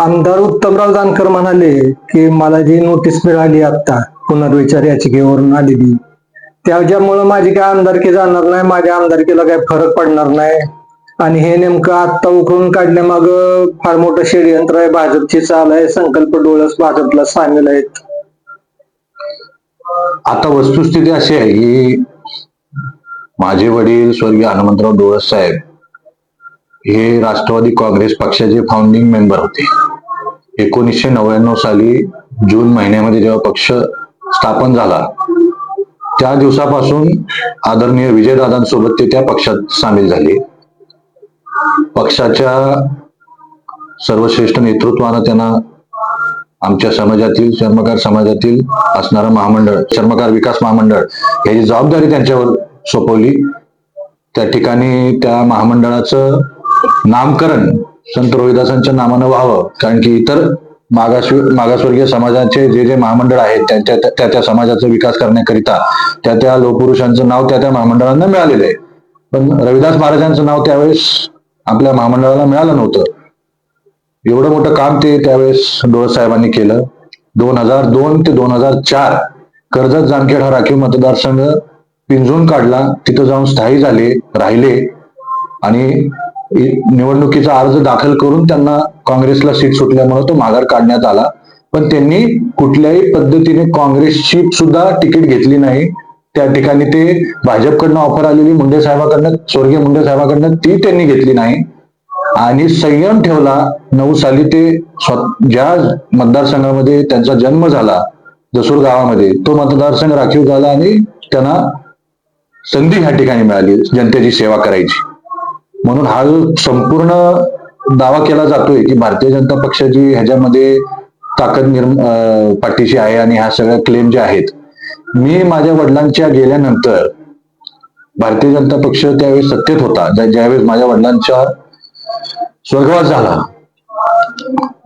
आमदार उत्तमराव जानकर म्हणाले की मला जी नोटीस मिळाली आता पुनर्विचार याचिकेवरून आलेली. त्याच्यामुळे माझी काय आमदारकी जाणार नाही माझ्या आमदारकीला काही फरक पडणार नाही. आणि हे नेमकं आत्ता उकळून काढण्यामाग फार मोठं षडयंत्र आहे. भाजपची चाल आहे संकल्प डोळस भाजपला सामील आहेत. आता वस्तुस्थिती अशी आहे की माझे वडील स्वर्गीय हनुमंतराव डोळस साहेब हे राष्ट्रवादी काँग्रेस पक्षाचे फाउंडिंग मेंबर होते. एकोणीसशे नव्याण्णव साली जून महिन्यामध्ये जेव्हा पक्ष स्थापन झाला त्या दिवसापासून आदरणीय विजयदादांसोबत ते त्या पक्षात सामील झाले. पक्षाच्या सर्वश्रेष्ठ नेतृत्वानं त्यांना आमच्या समाजातील चर्मकार समाजातील असणारं महामंडळ चर्मकार विकास महामंडळ याची जबाबदारी त्यांच्यावर सोपवली त्या ठिकाणी त्या महामंडळाचं नामकरण संत रोहिदासांच्या नामानं व्हावं. कारण की इतर मागास मागासवर्गीय समाजाचे जे जे महामंडळ आहेत त्यांच्या त्या त्या समाजाचा विकास करण्याकरिता त्या त्या लोकपुरुषांचं नाव त्या त्या महामंडळांना मिळालेलं आहे. पण रविदास महाराजांचं नाव त्यावेळेस आपल्या महामंडळाला मिळालं नव्हतं. एवढं मोठं काम ते त्यावेळेस डोळस साहेबांनी केलं. दोन हजार दोन ते दोन हजार चार कर्जत जामखेड हा राखीव मतदारसंघ पिंजून काढला. तिथं जाऊन स्थायी झाले राहिले. आणि निवडणुकीचा अर्ज दाखल करून त्यांना काँग्रेसला सीट सुटल्यामुळे तो माघार काढण्यात आला. पण त्यांनी कुठल्याही पद्धतीने काँग्रेसची सुद्धा तिकीट घेतली नाही. त्या ठिकाणी ते भाजपकडनं ऑफर आलेली मुंडे साहेबाकडनं स्वर्गीय मुंडे साहेबाकडनं ती त्यांनी घेतली नाही. आणि संयम ठेवला नऊ साली ते ज्या मतदारसंघामध्ये त्यांचा जन्म झाला जसूर गावामध्ये तो मतदारसंघ राखीव झाला आणि त्यांना संधी ह्या ठिकाणी मिळाली जनतेची सेवा करायची. म्हणून हा जो संपूर्ण दावा केला जातोय की भारतीय जनता पक्षाची ह्याच्यामध्ये ताकद निर्म पाठीशी आहे आणि ह्या सगळ्या क्लेम ज्या आहेत मी माझ्या वडिलांच्या गेल्यानंतर भारतीय जनता पक्ष त्यावेळेस सत्तेत होता. ज्यावेळेस माझ्या वडिलांच्या स्वर्गवास झाला.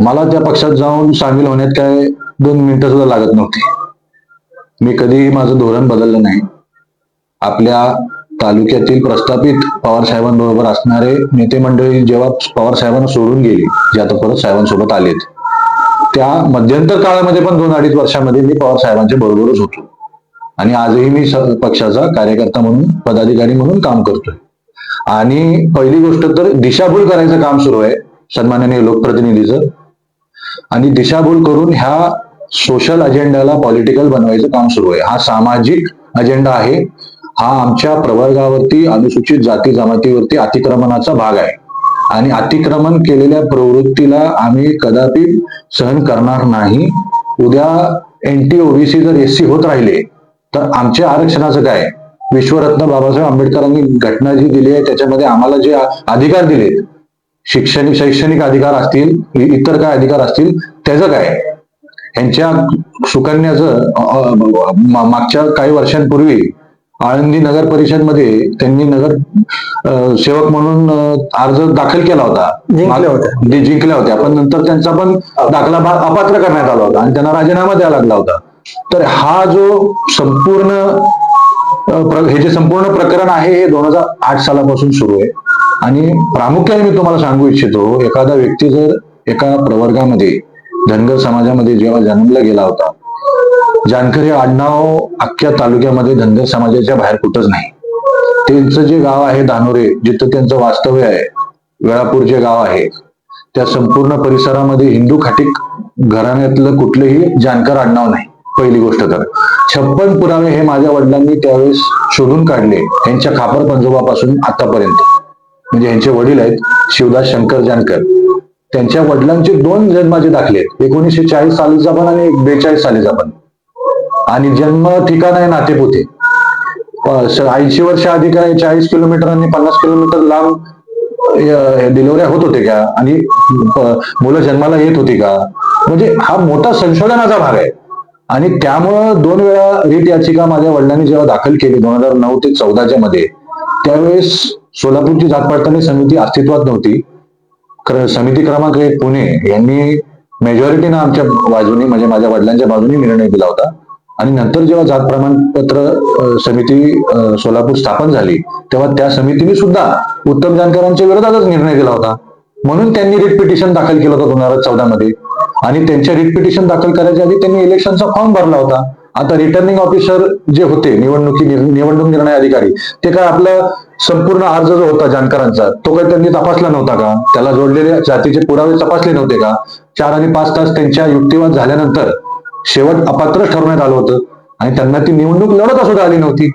मला त्या पक्षात जाऊन सामील होण्यात काय दोन मिनिटं सुद्धा लागत नव्हती. मी कधीही माझं धोरण बदललं नाही. आपल्या तालुक्यातील प्रस्थापित पवार साहेबांबरोबर असणारे नेते मंडळी जेव्हा पवार साहेबांना सोडून गेली जे आता परत साहेबांसोबत आलेत त्या मध्यंतर काळामध्ये पण दोन अडीच वर्षामध्ये मी पवार साहेबांच्या बरोबरच होतो. आणि आजही मी पक्षाचा कार्यकर्ता म्हणून पदाधिकारी म्हणून काम करतोय. आणि पहिली गोष्ट तर दिशाभूल करायचं काम सुरू आहे सन्माननीय लोकप्रतिनिधीचं. आणि दिशाभूल करून ह्या सोशल अजेंडाला पॉलिटिकल बनवायचं काम सुरू आहे. हा सामाजिक अजेंडा आहे. हा आमच्या प्रवर्गावरती अनुसूचित जाती जमातीवरती अतिक्रमणाचा भाग आहे. आणि अतिक्रमण केलेल्या प्रवृत्तीला आम्ही कदापि सहन करणार नाही. उद्या एनटी ओबीसी जर एससी होत राहिले तर आमच्या आरक्षणाचं काय? विश्वरत्न बाबासाहेब आंबेडकरांनी घटना जी दिली आहे त्याच्यामध्ये आम्हाला जे अधिकार दिलेत शिक्षणिक शैक्षणिक अधिकार असतील इतर काय अधिकार असतील त्याचं काय? यांच्या सुकन्याचं मागच्या काही वर्षांपूर्वी आळंदी नगर परिषदमध्ये त्यांनी नगर सेवक म्हणून अर्ज दाखल केला होता. जिंकल्या होत्या. जिंकल्या होत्या. पण नंतर त्यांचा पण दाखला अपात्र करण्यात आला होता आणि त्यांना राजीनामा द्यावा लागला होता. तर हा जो संपूर्ण हे जे संपूर्ण प्रकरण आहे हे दोन हजार आठ सालापासून सुरू आहे. आणि प्रामुख्याने मी तुम्हाला सांगू इच्छितो एखादा व्यक्ती जर एका प्रवर्गामध्ये धनगर समाजामध्ये जेव्हा जन्मला गेला होता जानकर हे आडनाव अख्ख्या तालुक्यामध्ये धनगर समाजाच्या बाहेर कुठंच नाही. त्यांचं जे गाव आहे धानोरे जिथं त्यांचं वास्तव्य आहे वेळापूर जे गाव आहे त्या संपूर्ण परिसरामध्ये हिंदू खाटीक घराण्यातलं कुठलंही जानकर आडनाव नाही पहिली गोष्ट तर. छप्पन पुरावे हे माझ्या वडिलांनी त्यावेळेस शोधून काढले यांच्या खापर पंजोबापासून आतापर्यंत. म्हणजे यांचे वडील आहेत शिवदास शंकर जानकर. त्यांच्या वडिलांचे दोन जन्माचे दाखले एकोणीसशे चाळीस सालीचा पण आणि बेचाळीस सालीचा पण. आणि जन्म ठिकाण आहे नातेपुते. ऐंशी वर्ष आधी काय चाळीस किलोमीटर आणि पन्नास किलोमीटर लांब डिलिव्हऱ्या होत होते का? आणि मुलं जन्माला येत होती का? म्हणजे हा मोठा संशोधनाचा भाग आहे. आणि त्यामुळं दोन वेळा रीट याचिका माझ्या वडिलांनी जेव्हा दाखल केली दोन हजार नऊ ते चौदाच्या मध्ये त्यावेळेस सोलापूरची जात पडताळणी समिती अस्तित्वात नव्हती. क्र- समिती क्रमांक एक पुणे. यांनी मेजॉरिटीनं आमच्या बाजूने म्हणजे माझ्या वडिलांच्या बाजूने निर्णय दिला होता. आणि नंतर जेव्हा जात प्रमाणपत्र समिती सोलापूर स्थापन झाली तेव्हा त्या समितीने सुद्धा उत्तम जानकरांच्या विरोधातच निर्णय दिला होता. म्हणून त्यांनी रिट पिटिशन दाखल केलं होतं दोन हजार चौदा मध्ये आणि त्यांच्या रिट पिटिशन दाखल करायच्या आधी त्यांनी इलेक्शनचा फॉर्म भरला होता. आता रिटर्निंग ऑफिसर जे होते निवडणुकी निवडणूक निर्णय अधिकारी ते काय आपलं संपूर्ण अर्ज जो होता जानकरांचा तो काही त्यांनी तपासला नव्हता का? त्याला जोडलेले जातीचे पुरावे तपासले नव्हते का? चार आणि पाच तास त्यांच्या युक्तिवाद झाल्यानंतर शेवट अपात्र ठरवण्यात आलं होतं. आणि त्यांना ती निवडणूक लढवता सुद्धा आली नव्हती.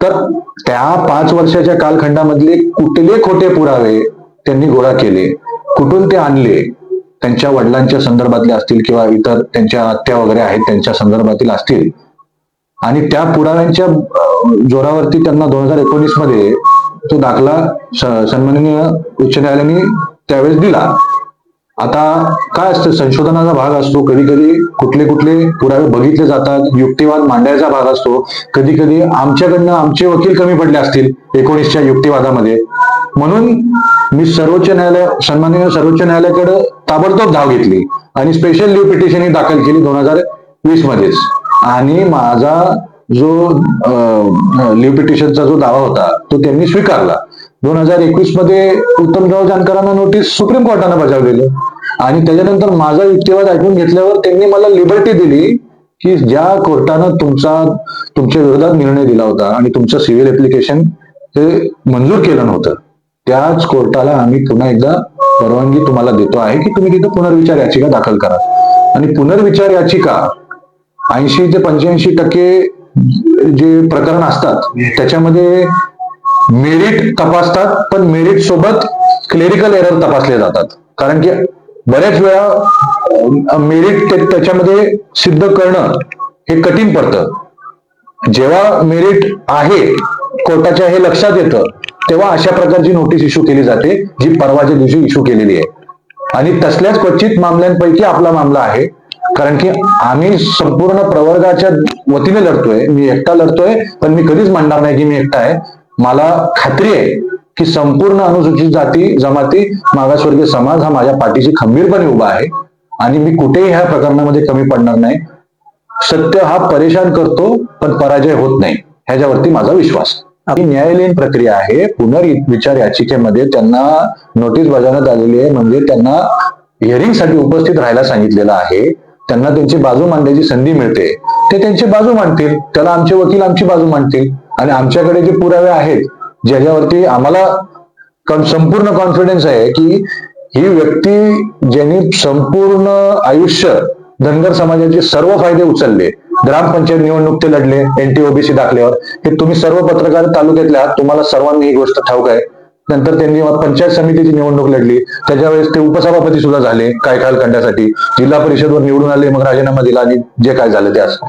तर त्या पाच वर्षाच्या कालखंडामधले कुठले खोटे पुरावे त्यांनी गोळा केले कुठून ते आणले त्यांच्या वडिलांच्या संदर्भातले असतील किंवा इतर त्यांच्या आत्या वगैरे आहेत त्यांच्या संदर्भातील असतील. आणि त्या पुराव्यांच्या जोरावरती त्यांना दोन हजार एकोणीसमध्ये तो दाखला सन्माननीय उच्च न्यायालयाने त्यावेळेस दिला. आता काय असतं? संशोधनाचा भाग असतो. कधी कधी कुठले कुठले पुरावे बघितले जातात. युक्तिवाद मांडायचा भाग असतो. कधी कधी आमच्याकडनं आमचे वकील कमी पडले असतील एकोणीसच्या युक्तिवादामध्ये. म्हणून मी सर्वोच्च न्यायालय सन्माननीय सर्वोच्च न्यायालयाकडे ताबडतोब धाव घेतली आणि स्पेशल लिव्ह पिटिशन दाखल केली दोन हजार वीस मध्येच आणि माझा जो लिव्ह पिटिशनचा जो दावा होता तो त्यांनी स्वीकारला. दोन हजार एकवीसमध्ये उत्तमराव जानकरांना नोटीस सुप्रीम कोर्टानं बजावलेली. आणि त्याच्यानंतर माझा युक्तिवाद ऐकून घेतल्यावर त्यांनी मला लिबर्टी दिली की ज्या कोर्टानं तुमचा तुमच्या विरोधात निर्णय दिला होता आणि तुमचं सिव्हिल ऍप्लिकेशन हे मंजूर केलं नव्हतं त्याच कोर्टाला आम्ही पुन्हा एकदा परवानगी तुम्हाला देतो आहे की तुम्ही तिथं पुनर्विचार याचिका दाखल करा. आणि पुनर्विचार याचिका ऐंशी ते पंच्याऐंशी टक्के जे प्रकरण असतात त्याच्यामध्ये मेरिट तपासतात पण मेरिट सोबत क्लेरिकल एरर तपासले जातात. कारण की बऱ्याच वेळा मेरिट त्याच्यामध्ये सिद्ध करणं हे कठीण पडतं. जेव्हा मेरिट आहे कोर्टाच्या हे लक्षात येतं तेव्हा अशा प्रकारची नोटीस इश्यू केली जाते जी परवाच्या दिवशी इश्यू केलेली आहे. आणि तसल्याच क्वचित मामल्यांपैकी आपला मामला आहे कारण की आम्ही संपूर्ण प्रवर्गाच्या वतीने लढतोय मी एकटा लढतोय पण मी कधीच म्हणणार नाही की मी एकटा आहे. मला खात्री आहे की संपूर्ण अनुसूचित जाती जमाती मागासवर्गीय समाज हा माझ्या पाठीशी खंबीरपणे उभा आहे आणि मी कुठेही ह्या प्रकरणामध्ये कमी पडणार नाही. सत्य हा परेशान करतो पण पराजय होत नाही ह्याच्यावरती माझा विश्वास ही न्यायालयीन प्रक्रिया आहे पुनर्विचार याचिकेमध्ये त्यांना नोटीस बजावण्यात आलेली आहे म्हणजे त्यांना हिअरिंगसाठी उपस्थित राहायला सांगितलेलं आहे. त्यांना त्यांची बाजू मांडण्याची संधी मिळते. ते त्यांची बाजू मांडतील त्याला आमचे वकील आमची बाजू मांडतील. आणि आमच्याकडे जे पुरावे आहेत ज्याच्यावरती आम्हाला संपूर्ण कॉन्फिडन्स आहे की ही व्यक्ती ज्यांनी संपूर्ण आयुष्य धनगर समाजाचे सर्व फायदे उचलले ग्रामपंचायत निवडणूक ते लढले एनटीओबीसी दाखल्यावर हे तुम्ही सर्व पत्रकार तालुक्यातले आहात तुम्हाला सर्वांनी ही गोष्ट ठाऊक आहे. नंतर त्यांनी पंचायत समितीची निवडणूक लढली त्याच्या वेळेस ते उपसभापती सुद्धा झाले काय काल करण्यासाठी जिल्हा परिषदवर निवडून आले मग राजीनामा दिला आणि जे काय झालं ते असं.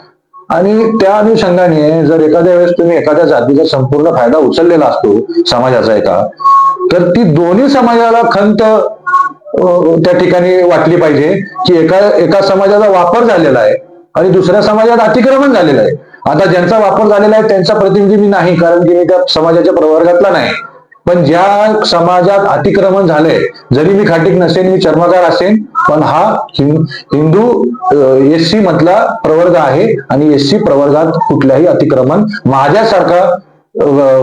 आणि त्या अनुषंगाने जर एखाद्या वेळेस तुम्ही एखाद्या जातीचा संपूर्ण फायदा उचललेला असतो समाजाचा एका तर ती दोन्ही समाजाला खंत त्या ठिकाणी वाटली पाहिजे की एका एका समाजाचा वापर झालेला आहे आणि दुसऱ्या समाजात अतिक्रमण झालेलं आहे. आता ज्यांचा वापर झालेला आहे त्यांचा प्रतिनिधी मी नाही कारण की मी त्या समाजाच्या प्रवर्गातला नाही. पण ज्या समाजात अतिक्रमण झालंय जरी मी खाटीक नसेन मी चर्मकार असेन पण हा हिंदू एस सी मधला प्रवर्ग आहे आणि एस सी प्रवर्गात कुठल्याही अतिक्रमण माझ्यासारखा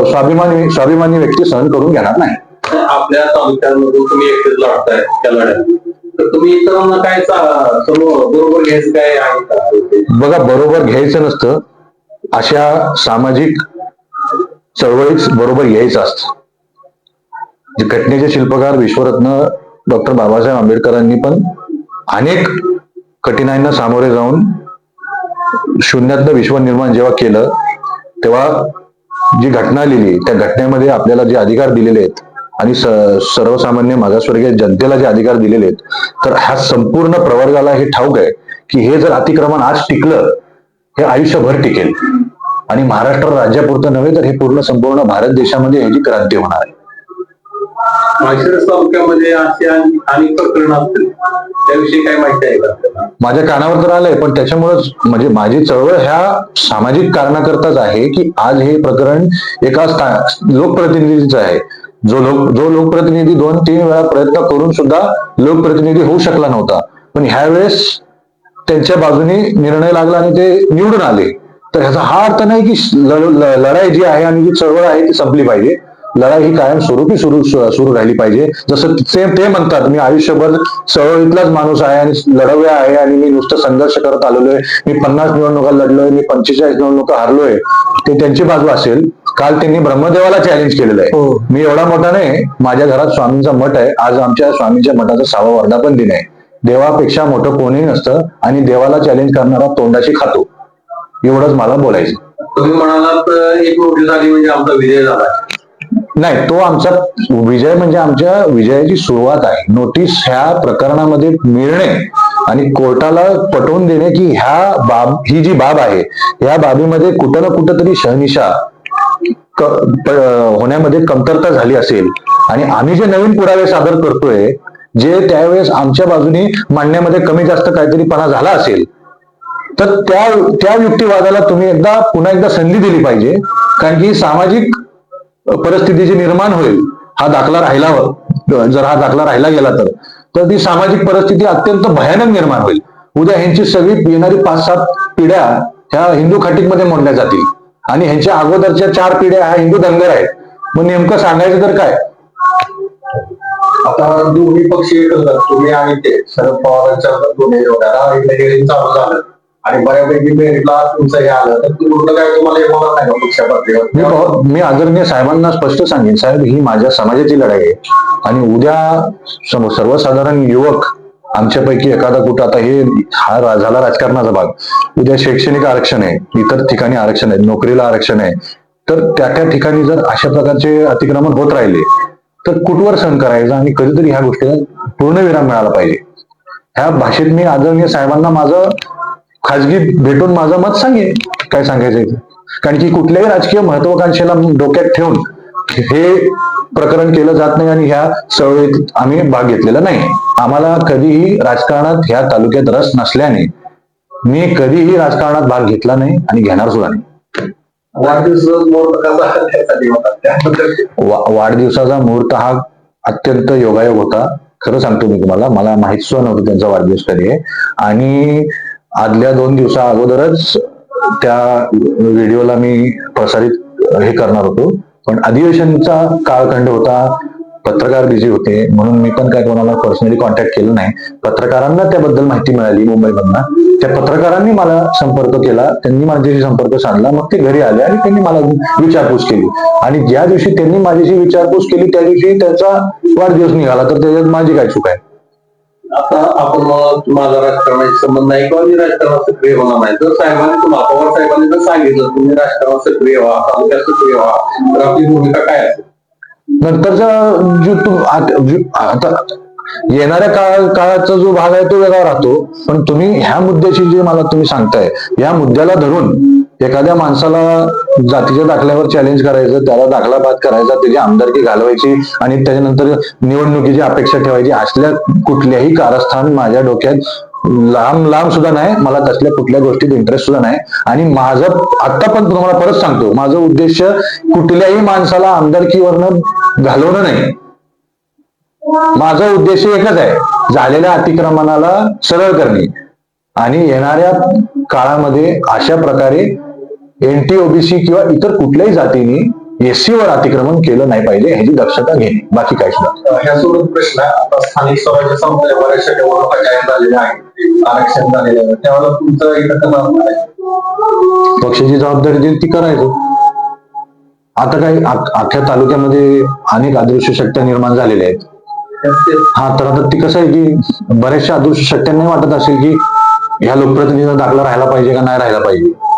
स्वाभिमानी स्वाभिमानी व्यक्ती सहन करून घेणार नाही. आपल्या तालुक्यांमधून तुम्ही एकटेच लढताय त्या लढ्यात. तर तुम्ही इतरांना काय बरोबर घ्यायचं काय आहे बघा बरोबर घ्यायचं नसतं अशा सामाजिक चळवळीत बरोबर यायचं असतं. घटनेचे शिल्पकार विश्वरत्न डॉक्टर बाबासाहेब आंबेडकरांनी पण अनेक कठीणाईंना सामोरे जाऊन शून्यातलं विश्व निर्माण जेव्हा केलं तेव्हा जी घटना लिहिली त्या घटनेमध्ये आपल्याला जे अधिकार दिलेले आहेत आणि सर्वसामान्य मागासवर्गीय जनतेला जे अधिकार दिलेले आहेत तर ह्या संपूर्ण प्रवर्गाला हे ठाऊक आहे की हे जर अतिक्रमण आज टिकलं हे आयुष्यभर टिकेल. आणि महाराष्ट्र राज्यापुरतं नव्हे तर हे पूर्ण संपूर्ण भारत देशामध्ये ह्याची क्रांती होणार आहे. माळशिरस तालुक्यामध्ये असे आणि अनेक प्रकरण असतील. त्याविषयी काय माहिती आहे का? माझ्या कानावर तर आलंय पण त्याच्यामुळेच म्हणजे माझी चळवळ ह्या सामाजिक कारणाकरताच आहे की आज हे प्रकरण एका लोकप्रतिनिधीच लोकप्रतिनिधीचं आहे. जो लोक जो लोकप्रतिनिधी दोन तीन वेळा प्रयत्न करून सुद्धा लोकप्रतिनिधी होऊ शकला नव्हता. पण ह्या वेळेस त्यांच्या बाजूने निर्णय लागला आणि ते निवडून आले. तर ह्याचा हा अर्थ नाही की लढाई जी आहे आणि जी चळवळ आहे ती संपली पाहिजे. लढाई ही कायम स्वरूपी सुरू सुरू राहिली पाहिजे. जसं ते ते म्हणतात मी आयुष्यभर चळवळीतलाच माणूस आहे आणि लढवया आहे आणि मी नुसतं संघर्ष करत आलेलो आहे मी पन्नास निवडणुका लढलोय मी पंचेचाळीस निवडणुका हारलोय. ते त्यांची बाजू असेल. काल त्यांनी ब्रह्मदेवाला चॅलेंज केलेलं आहे. हो. मी एवढा मोठा नाही माझ्या घरात स्वामींचा मठ आहे. आज आमच्या स्वामींच्या मठाचा सहावा वर्धापन दिन आहे. देवापेक्षा मोठं कोणीही नसतं आणि देवाला चॅलेंज करणारा तोंडाशी खातो. एवढंच मला बोलायचं तुम्ही म्हणालात एक नोटीस आली म्हणजे आमचा विजय झाला. नाही तो आमचा विजय म्हणजे आमच्या विजयाची सुरुवात आहे. नोटीस ह्या प्रकरणामध्ये मिळणे आणि कोर्टाला पटवून देणे की ह्या बाब ही जी बाब आहे या बाबीमध्ये कुठं ना कुठं तरी शहनिशा होण्यामध्ये कमतरता झाली असेल. आणि आम्ही जे नवीन पुरावे सादर करतोय जे त्यावेळेस आमच्या बाजूने मांडण्यामध्ये कमी जास्त काहीतरी पणा झाला असेल तर त्या त्या युक्तिवादाला तुम्ही एकदा पुन्हा एकदा संधी दिली पाहिजे. कारण की सामाजिक परिस्थिती जी निर्माण होईल. हा दाखला राहिला जर हा दाखला राहिला गेला तर. तर ती सामाजिक परिस्थिती अत्यंत भयानक निर्माण होईल. उद्या ह्यांची सगळी येणारी पाच सात पिढ्या ह्या हिंदू खाटीमध्ये मोडल्या जातील. आणि ह्यांच्या अगोदरच्या चार पिढ्या ह्या हिंदू दंगर आहेत. मग नेमकं सांगायचं तर काय? आता दोन्ही पक्ष एकच आहेत. तुम्ही आणि ते. शरद पवारांच्या दोन्ही म्हणजे चालू झालं आणि बऱ्यापैकी मेरिटला तुमचं हे आलं तर तुमचं काय तुम्हाला हे होणार नाही का मी पक्षापातळीवर मी आदरणीय साहेबांना स्पष्ट सांगेन साहेब ही माझ्या समाजाची लढाई आहे. आणि उद्या सम- सर्वसाधारण युवक आमच्यापैकी एखादा कुठं आता हे हा रा- झाला राजकारणाचा भाग. उद्या शैक्षणिक आरक्षण आहे इतर ठिकाणी आरक्षण आहे नोकरीला आरक्षण आहे. तर त्या त्या ठिकाणी जर अशा प्रकारचे अतिक्रमण होत राहिले तर कुठवर सहन करायचं? आणि कधीतरी ह्या गोष्टीला पूर्ण विराम मिळाला पाहिजे. ह्या भाषेत मी आदरणीय साहेबांना माझं खाजगी भेटून माझं मत सांगेन. काय सांगायचंय. कारण की कुठल्याही राजकीय महत्वाकांक्षेला डोक्यात ठेवून हे प्रकरण केलं जात नाही आणि ह्या चळवळीत आम्ही भाग घेतलेला नाही. आम्हाला कधीही राजकारणात ह्या तालुक्यात रस नसल्याने मी कधीही राजकारणात भाग घेतला नाही आणि घेणार सुद्धा नाही. वाढदिवसाचा मुहूर्त हा अत्यंत योगायोग होता. खरं सांगतो मी तुम्हाला मला माहीत सुद्धा नव्हतं त्यांचा वाढदिवस कधी आहे. आणि आदल्या दोन दिवसा अगोदरच त्या व्हिडिओला मी प्रसारित हे करणार होतो. पण अधिवेशनचा काळखंड होता पत्रकार बिझी होते म्हणून मी पण काय कोणाला पर्सनली कॉन्टॅक्ट केलं नाही. पत्रकारांना त्याबद्दल माहिती मिळाली मुंबईमधनं. त्या पत्रकारांनी मला संपर्क केला त्यांनी माझ्याशी संपर्क साधला मग ते घरी आले आणि त्यांनी मला विचारपूस केली. आणि ज्या दिवशी त्यांनी माझ्याशी विचारपूस केली त्या दिवशी त्याचा वाढदिवस निघाला तर त्याच्यात माझी काय चूक आहे? आता आपण मग माझा राजकारणाशी संबंध नाही किंवा मी राजकारणात सक्रिय होणार नाही. जर साहेबांनी तुम्हाला पवार साहेबांनी जर सांगितलं तुम्ही राजकारणात सक्रिय व्हा तालुक्यात सक्रिय व्हा तर आपली भूमिका काय असेल? नंतरचा जो आता येणाऱ्या काळ काळाचा जो भाग आहे तो वेगळा राहतो. पण तुम्ही ह्या मुद्द्याची जे मला तुम्ही सांगताय या मुद्द्याला धरून एखाद्या माणसाला जातीच्या दाखल्यावर चॅलेंज करायचं त्याला दाखला बाद करायचा त्याची आमदारकी घालवायची आणि त्याच्यानंतर निवडणुकीची अपेक्षा ठेवायची असल्या कुठल्याही कारस्थान माझ्या डोक्यात लांब लांब सुद्धा नाही मला तसल्या कुठल्या गोष्टीत इंटरेस्ट सुद्धा नाही. आणि माझं आता पण तुम्हाला परत सांगतो माझं उद्देश कुठल्याही माणसाला आमदारकीवरनं घालवणं नाही. माझा उद्देश एकच आहे झालेल्या अतिक्रमणाला सरळ करणे. आणि येणाऱ्या काळामध्ये अशा प्रकारे एनटी ओबीसी किंवा इतर कुठल्याही जातीने एससी वर अतिक्रमण केलं नाही पाहिजे ह्याची दक्षता घेणे. बाकी काही सुद्धा ह्यासोबत प्रश्न आता स्थानिक स्वराज्य संस्थेच्या बऱ्याचशा निवडणुका जाहीर झालेल्या आहेत. आरक्षण झालेलं आहे. त्यावेळेला तुमचं? पक्षाची जबाबदारी देईल ती करायचं. आता काही अख- अख्ख्या तालुक्यामध्ये अनेक अदृश्य शक्त्या निर्माण झालेल्या आहेत. हा तर आता ती कसं आहे की बऱ्याचशा अदृश्य शक्यांनाही वाटत असेल की ह्या लोकप्रतिनिधीचा दाखला राहायला पाहिजे का नाही राहायला पाहिजे.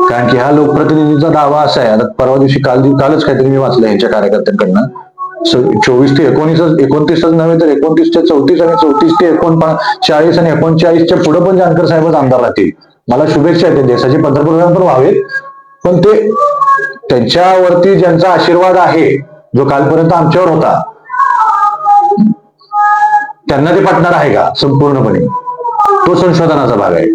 कारण की ह्या लोकप्रतिनिधीचा दावा असा आहे. आता परवा दिवशी काल कालच काहीतरी मी वाचलं यांच्या कार्यकर्त्यांकडनं. चोवीस ते एकोणीस एकोणतीसच नव्हे तर एकोणतीस ते चौतीस आणि चौतीस ते एकोणपण चाळीस आणि एकोणचाळीसच्या पुढे पण जानकर साहेबच आमदार राहतील. मला शुभेच्छा आहेत देशाचे पंतप्रधान पण व्हावेत. पण ते त्यांच्यावरती ज्यांचा आशीर्वाद आहे जो कालपर्यंत आमच्यावर होता त्यांना ते पटणार आहे का? संपूर्णपणे. तो संशोधनाचा भाग आहे.